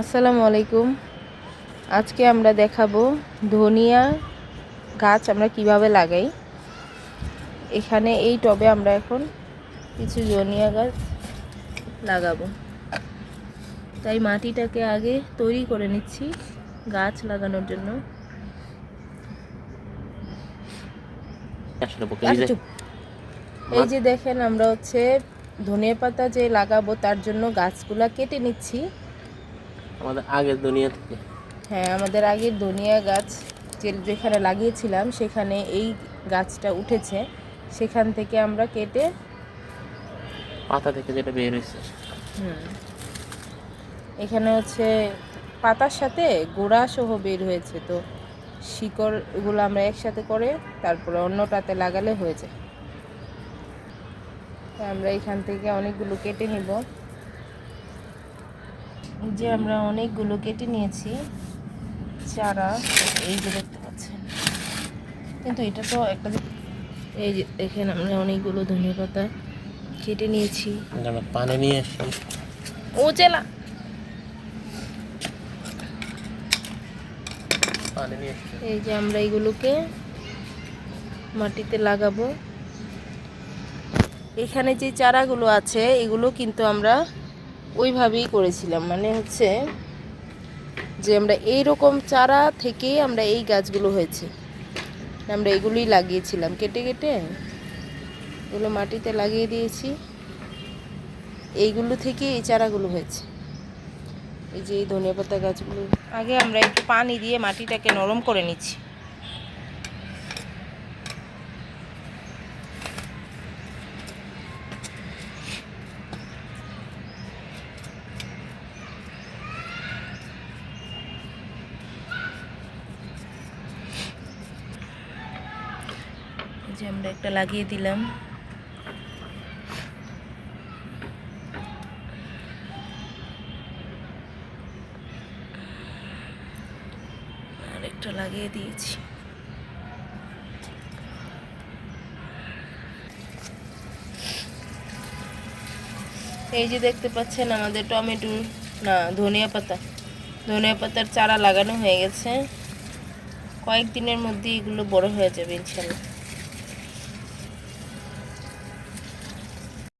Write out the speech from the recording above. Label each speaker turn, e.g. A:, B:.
A: আসসালামু আলাইকুম। আজকে আমরা দেখাবো ধনিয়া গাছ আমরা কীভাবে লাগাই। এখানে এই টবে আমরা এখন কিছু ধনিয়া গাছ লাগাবো। তাই মাটিটাকে আগে তৈরি করে নিচ্ছি গাছ লাগানোর জন্য। এই যে দেখেন আমরা হচ্ছে ধনিয়া পাতা যে লাগাবো তার জন্য গাছগুলা কেটে নিচ্ছি।
B: আমাদের আগের দুনিয়া থেকে।
A: হ্যাঁ আমাদের আগের দুনিয়া গাছ যে যেখানে লাগিয়েছিলাম সেখানে এই গাছটা উঠেছে। সেখান থেকে আমরা কেটে
B: পাতা থেকে যেটা বের হয়েছে।
A: হুম, এখানে হচ্ছে পাতার সাথে গোড়া সহ বের হয়েছে। তো শিকড়গুলো আমরা একসাথে করে তারপরে অন্যটাতে লাগালে হয়ে যায়। তো আমরা এখান থেকে অনেকগুলো কেটে নিব। যে আমরা অনেকগুলো কেটে নিয়েছি চারা এই যে দেখতে পাচ্ছেন। কিন্তু এটা তো একটা এই যে দেখেন আমরা অনেকগুলো ধনিয়া পাতা কেটে নিয়েছি।
B: আমরা পানি নিয়ে আসি।
A: ও চেলা। এই যে আমরা এগুলোকে মাটিতে লাগাবো। এখানে যে চারাগুলো আছে এগুলো কিন্তু আমরা ওইভাবেই করেছিলাম। মানে হচ্ছে যে আমরা এই রকম চারা থেকেই আমরা এই গাছগুলো হয়েছে। আমরা এগুলোই লাগিয়েছিলাম। কেটে কেটে এগুলো মাটিতে লাগিয়ে দিয়েছি। এইগুলো থেকে এই চারাগুলো হয়েছে। এই যে এই ধনিয়া পাতা গাছগুলো। আগে আমরা একটু পানি দিয়ে মাটিটাকে নরম করে নিচ্ছি। যে আমরা একটা লাগিয়ে দিলাম। আরেকটা লাগিয়ে দিয়েছি। এই যে দেখতে পাচ্ছেন আমাদের টমেটো, না, ধনিয়া পাতা। ধনিয়া পাতার চারা লাগানো হয়ে গেছে। কয়েকদিনের মধ্যে এগুলো বড় হয়ে যাবে, ইনশাল্লাহ।